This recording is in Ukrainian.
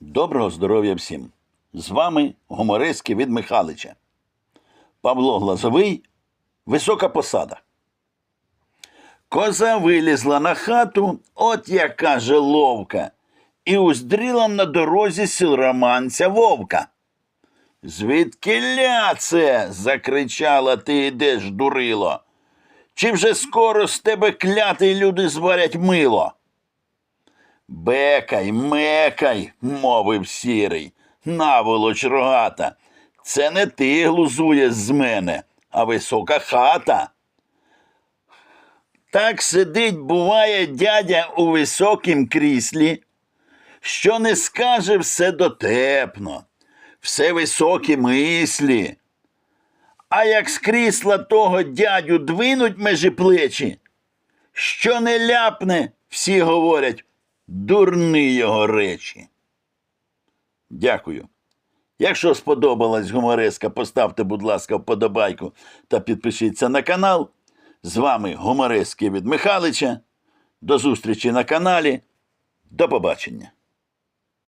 Доброго здоров'я всім! З вами гумористки від Михалича. Павло Глазовий, висока посада. Коза вилізла на хату, от яка же ловка, і уздріла на дорозі сілроманця вовка. Звідкиля це? закричала ти ідеш, дурило. Чи вже скоро з тебе клятий люди зварять мило? Бекай, мекай, мовив сірий, наволоч рогата. Це не ти глузуєш з мене, а висока хата. Так сидить, буває, дядя у високім кріслі, що не скаже все дотепно, все високі мислі. А як з крісла того дядю двинуть межі плечі, що не ляпне, всі говорять, дурні його речі. Дякую. Якщо сподобалась гумореска, поставте, будь ласка, вподобайку та підпишіться на канал. З вами гуморески від Михалича. До зустрічі на каналі. До побачення.